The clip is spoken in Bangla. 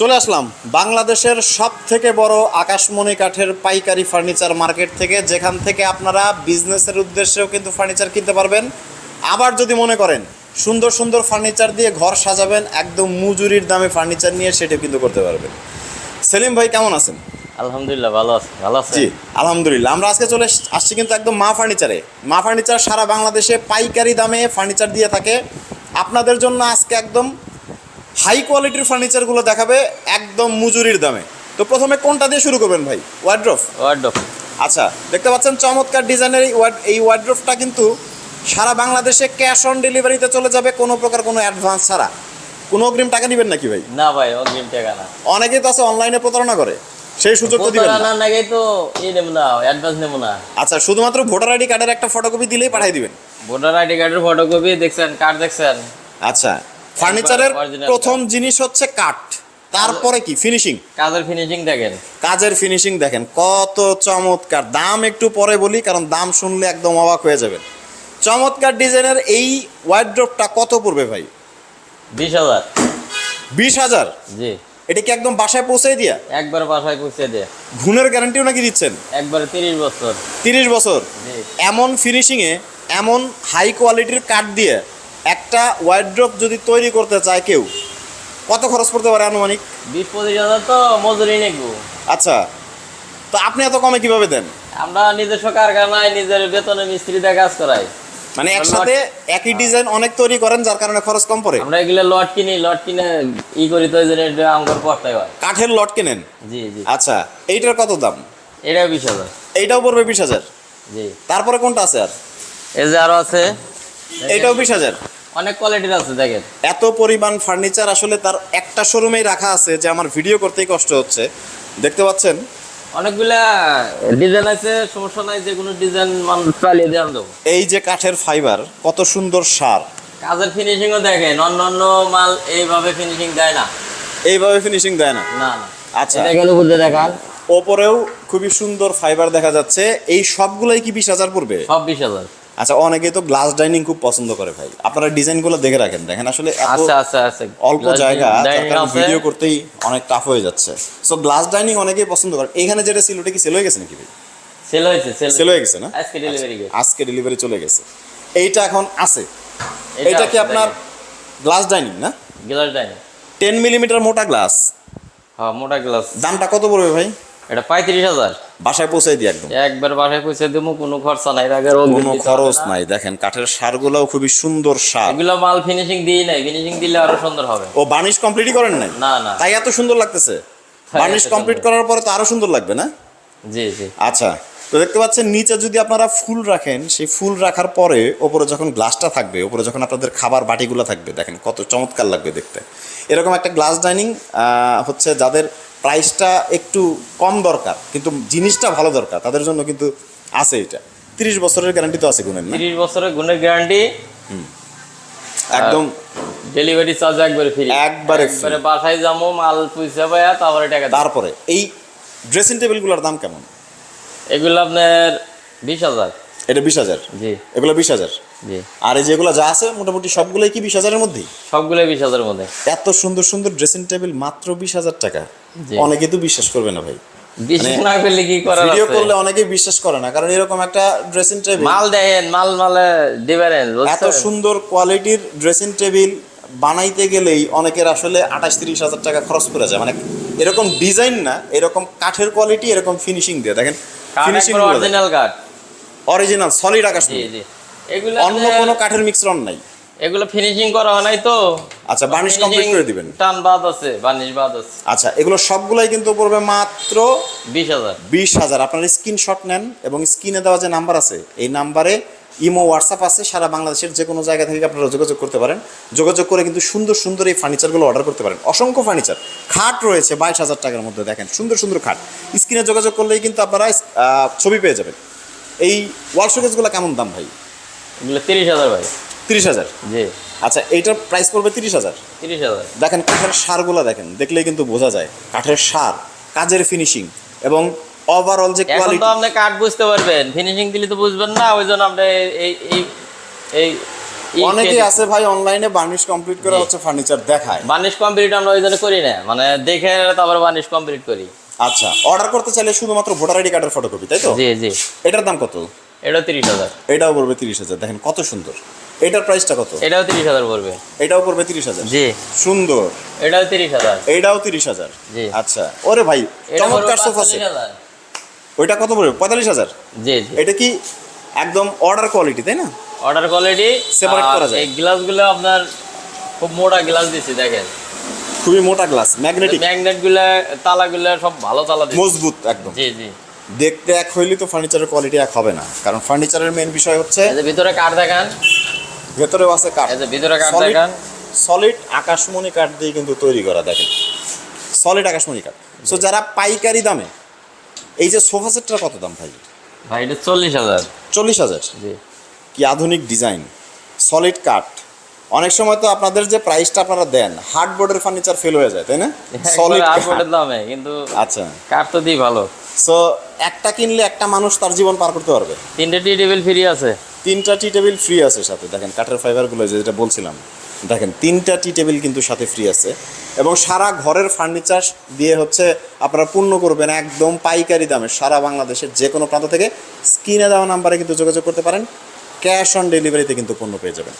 চলে আসলাম বাংলাদেশের সব থেকে বড় আকাশমণি কাঠের পাইকারি ফার্নিচার মার্কেট থেকে যেখান থেকে আপনারা বিজনেসের উদ্দেশ্যেও কিন্তু ফার্নিচার কিনতে পারবেন। আবার যদি মনে করেন সুন্দর সুন্দর ফার্নিচার দিয়ে ঘর সাজাবেন একদম মজুরির দামে ফার্নিচার নিয়ে সেটাও কিন্তু করতে পারবেন। সেলিম ভাই কেমন আছেন? আলহামদুলিল্লাহ ভালো আছে ভালো আছে জি আলহামদুলিল্লাহ। আমরা আজকে চলে আসছি কিন্তু একদম মা ফার্নিচারে। মা ফার্নিচার সারা বাংলাদেশে পাইকারি দামে ফার্নিচার দিয়ে থাকে। আপনাদের জন্য আজকে একদম হাই কোয়ালিটির ফার্নিচারগুলো দেখাবে একদম মজুরির দামে। তো প্রথমে কোনটা দিয়ে শুরু করবেন ভাই? ওয়ার্ড্রফ ওয়ার্ডব আচ্ছা দেখতে পাচ্ছেন চমৎকার ডিজাইনের এই ওয়ার্ড এই ওয়ার্ড্রফটা কিন্তু সারা বাংলাদেশে ক্যাশ অন ডেলিভারিতে চলে যাবে কোনো প্রকার কোনো অ্যাডভান্স ছাড়া। কোনো অগ্রিম টাকা নেবেন নাকি ভাই? না ভাই অগ্রিম টাকা না। অনেকেই তো আছে অনলাইনে প্রতারণা করে সেই সুযোগ তো দিবেন না। নাগে তো ই নেব না অ্যাডভান্স নেব না। আচ্ছা শুধুমাত্র ভোটার আইডি কার্ডের একটা ফটোকপি দিলেই পাঠিয়ে দিবেন। ভোটার আইডি কার্ডের ফটোকপি দেখছেন কার্ড দেখছেন? আচ্ছা ফার্নিচারের প্রথম জিনিস হচ্ছে কাঠ। তারপরে কি? ফিনিশিং কাজের ফিনিশিং দেখেন। কাজের ফিনিশিং দেখেন। কত চমৎকার। দাম একটু পরে বলি কারণ দাম শুনলে একদম অবাক হয়ে যাবেন। চমৎকার ডিজাইনের এই ওয়ার্ড্রপটা কত পড়বে ভাই? বিশ হাজার। বিশ হাজার? জি। এটা কি একদম বাসায় পৌঁছে দিয়া? একবার বাসায় পৌঁছে দে ঘুণের গ্যারান্টিও নাকি দিচ্ছেন? একবার তিরিশ বছর। তিরিশ বছর। জি। এমন ফিনিশিংয়ে এমন হাই কোয়ালিটির কাঠ দিয়ে একটা ওয়ার্ড্রপ যদি তৈরি করতে চায় কেউ কত খরচ পড়তে পারে আনুমানিক? বিশ পঁচিশ হাজার তো মজুরি নেব। আচ্ছা তো আপনি এত কমে কীভাবে দেন? আমরা নিজস্ব কারখানায় নিজের বেতনে মিস্ত্রিতে কাজ করাই। মানে একসাথে একই ডিজাইন অনেক তৈরি করেন যার কারণে খরচ কম পড়ে? আমরা এগুলো লট কিনি লট কিনে ই করি তো এটা আমার পড়তে হয়। কাঠের লট কিনেন? জি জি। আচ্ছা এইটার কত দাম? এটাও বিশ হাজার। এইটাও পড়বে বিশ হাজার? জি। তারপরে কোনটা আছে আর? এই যে আরও আছে এইটাও বিশ হাজার। অনেক কোয়ালিটির আছে দেখেন। এত পরিমাণ ফার্নিচার আসলে তার একটা শোরুমেই রাখা আছে যে আমার ভিডিও করতেই কষ্ট হচ্ছে। দেখতে পাচ্ছেন? অনেকগুলা ডিজাইন আছে সমস্যা নাই যে কোনো ডিজাইন মানুষ চালিয়ে দিয়ে দেবো এই যে কাঠের ফাইবার কত সুন্দর সার। কাজের ফিনিশিংও দেখেন অন্য অন্য মাল এইভাবে ফিনিশিং দেয় না। এইভাবে ফিনিশিং দেয় না? না না। আচ্ছা। গেলে বুঝতে দেখান? ওপরেও খুবই সুন্দর ফাইবার দেখা যাচ্ছে। এই সবগুলোই কি বিশ হাজার পড়বে? সব বিশ হাজার। আচ্ছা অনেকে তো গ্লাস ডাইনিং খুব পছন্দ করে ভাই। আপনারা ডিজাইনগুলো দেখে রাখেন। দেখেন আসলে আচ্ছা আচ্ছা আচ্ছা। অল্প জায়গা। ভিডিও করতেই অনেক টাফ হয়ে যাচ্ছে। সো গ্লাস ডাইনিং অনেকেই পছন্দ করে। এখানে যেটা ছিল ওটা কি? সেল হয়ে গেছে নাকি ভাই? সেল হয়েছে সেল হয়ে গেছে না? আজকে ডেলিভারি গেছে। আজকে ডেলিভারি চলে গেছে। এইটা এখন আছে। এটা কি আপনার গ্লাস ডাইনিং না? গ্লাস ডাইনিং টেন মিলিমিটার মোটা গ্লাস হ্যাঁ মোটা গ্লাস দামটা কত পড়বে ভাই? এটা পঁয়ত্রিশ হাজার। বাসায় পৌঁছাই দিই একদম। একবার বাসায় পয়সা দেবো কোনো খরচা নাই এর আগে কোনো খরচ নাই। দেখেন কাঠের সারগুলোও খুবই সুন্দর সার। এগুলো মাল ফিনিশিং দিই নাই ফিনিশিং দিলে আরও সুন্দর হবে। ও বার্নিশ কমপ্লিটই করেন নাই? না না। তাই এত সুন্দর লাগতেছে। বার্নিশ কমপ্লিট করার পরে তো আরও সুন্দর লাগবে না? জি জি। আচ্ছা তো দেখতে পাচ্ছেন নিচে যদি আপনারা ফুল রাখেন সেই ফুল রাখার পরে ওপরে যখন গ্লাসটা থাকবে ওপরে যখন আপনাদের খাবার বাটিগুলো থাকবে দেখেন কত চমৎকার লাগবে দেখতে। এরকম একটা গ্লাস ডাইনিং হচ্ছে যাদের প্রাইসটা একটু কম দরকার কিন্তু জিনিসটা ভালো দরকার তাদের জন্য কিন্তু আছে এটা। তিরিশ বছরের গ্যারান্টি তো আছে গুণের না? তিরিশ বছরের গুণের গ্যারান্টি একদম ডেলিভারি চার্জ একবারে ফ্রি একবারে। একবারে বাসায় যাব মাল পয়সা পাইয়া তারপরে টাকা। তারপরে এই ড্রেসিং টেবিলগুলোর দাম কেমন? এগুলো আপনার বিশ হাজার। এটা বিশ হাজার। জি। এগুলো বিশ হাজার। জি। আর এই যেগুলো যা আছে মোটামুটি সবগুলোই কি বিশ হাজারের মধ্যেই? সবগুলো বিশ হাজারের মধ্যে। এত সুন্দর সুন্দর ড্রেসিং টেবিল মাত্র বিশ হাজার টাকা। অনেকে তো বিশ্বাস করবে না ভাই। বিশেষ না করলে কি করার ভিডিও করলে অনেকেই বিশ্বাস করে না কারণ এরকম একটা ড্রেসিং টেবিল মাল দেন মাল মালে ডিফারেন্স এত সুন্দর কোয়ালিটির ড্রেসিং টেবিল বানাইতে গেলেই অনেকের আসলে আঠাশ তিরিশ হাজার টাকা খরচ করে যায়। মানে এরকম ডিজাইন না এরকম কাঠের কোয়ালিটি এরকম ফিনিশিং দিয়ে। দেখেন ফিনিশিং অরিজিনাল কাঠ। অরিজিনাল সলিড আকাশ জি জি। এগুলো অন্য কোনো কাঠের মিশ্রণ নাই। এগুলো ফিনিশিং করা হয় নাই তো। আচ্ছা বার্নিশ কমপ্লিট করে দিবেন। টান বাদ আছে বার্নিশ বাদ আছে। আচ্ছা এগুলো সবগুলাই কিন্তু পড়বে মাত্র বিশ হাজার। বিশ হাজার। আপনার স্ক্রিনশট নেন এবং স্ক্রিনে দেওয়া যে নাম্বার আছে এই নাম্বারে ইমো হোয়াটসঅ্যাপ আছে সারা বাংলাদেশের যে কোনো জায়গা থেকে আপনারা যোগাযোগ করতে পারেন। যোগাযোগ করে কিন্তু সুন্দর সুন্দর এই ফার্নিচারগুলো অর্ডার করতে পারেন। অসংখ্য ফার্নিচার খাট রয়েছে বাইশ হাজার টাকার মধ্যে দেখেন সুন্দর সুন্দর খাট। স্ক্রিনে যোগাযোগ করলেই কিন্তু আপনারা ছবি পেয়ে যাবেন। এই ওয়াল শোকেসগুলো কেমন দাম ভাই? এগুলো তিরিশ হাজার ভাই। তিরিশ হাজার? জি। আচ্ছা এইটার প্রাইস পড়বে তিরিশ হাজার? তিরিশ হাজার। দেখেন কাঠের সারগুলো দেখেন দেখলেই কিন্তু বোঝা যায়। কাঠের সার কাজের ফিনিশিং এবং ওভারঅল যে এখন তো কোয়ালিটি আপনি কাঠ বুঝতে পারবেন। ফিনিশিং দিলে তো বুঝবেন না ওই জন্য আপনি এই এই এই অনেকেই আছে ভাই অনলাইনে বার্নিশ কমপ্লিট করে হচ্ছে ফার্নিচার দেখায়। বার্নিশ কমপ্লিট আমরা ওই জন্য করি না। মানে দেখে তারপর বার্নিশ কমপ্লিট করি। আচ্ছা অর্ডার করতে চাইলে শুধুমাত্র ভোটার আইডি কার্ডের ফটোকপি তাই তো? জি জি। এটার দাম কত? এটাও তিরিশ হাজার। এটাও পড়বে তিরিশ হাজার দেখেন কত সুন্দর। এটার প্রাইসটা কত? এটাও তিরিশ হাজার পড়বে। এটাও পড়বে তিরিশ হাজার। জি। সুন্দর। এটাও তিরিশ হাজার। এইটাও তিরিশ হাজার। জি। আচ্ছা ওরে ভাই এটা চমৎকার সোফা ওইটা কত পড়বে? পঁয়তাল্লিশ হাজার? জি জি। এটা কি একদম অর্ডার কোয়ালিটি তাই না? অর্ডার কোয়ালিটি সেপারেট করা যায়। এই গ্লাসগুলো আপনার খুব মোটা গ্লাস দিচ্ছি দেখেন। খুবই মোটা গ্লাস ম্যাগনেটিক ম্যাগনেটগুলা তালাগুলা সব ভালো তালা মজবুত একদম। জি জি। দেখতে এক হইলে তো ফার্নিচারের কোয়ালিটি এক হবে না। কারণ ফার্নিচারের মেন বিষয় হচ্ছে এই যে ভিতরে কাঠ দেখান। ভেতরেও আছে কাঠ। এই যে ভিতরে কাঠ দেখান। সলিড আকাশমণি কাঠ দিয়ে কিন্তু তৈরি করা দেখেন। সলিড আকাশমণি কাঠ। সো যারা পাইকারি দামে এই যে সোফা সেটটার কত দাম ভাই? ভাই এটা চল্লিশ হাজার। চল্লিশ হাজার। জি। কি আধুনিক ডিজাইন সলিড কাঠ। অনেক সময় তো আপনাদের যে প্রাইসটা আপনারা দেন হার্ডবোর্ডের ফার্নিচার ফেল হয়ে যায় তাই না? সলিড আটফোটের দামে কিন্তু আচ্ছা। কাঠ তো দিই ভালো। সো একটা কিনলে একটা মানুষ তার জীবন পার করতে পারবে? তিনটে টি টেবিল ফ্রি আছে। তিনটা টি টেবিল ফ্রি আছে সাথে। দেখেন কাঠের ফাইবারগুলো যেটা বলছিলাম। দেখেন তিনটা টি টেবিল কিন্তু সাথে ফ্রি আছে। এবং সারা ঘরের ফার্নিচার দিয়ে হচ্ছে আপনারা পূর্ণ করবেন একদম পাইকারি দামে। সারা বাংলাদেশের যে কোনো প্রান্ত থেকে স্ক্রিনে দেওয়া নাম্বারে কিন্তু যোগাযোগ করতে পারেন। ক্যাশ অন ডেলিভারিতে কিন্তু পণ্য পেয়ে যাবেন।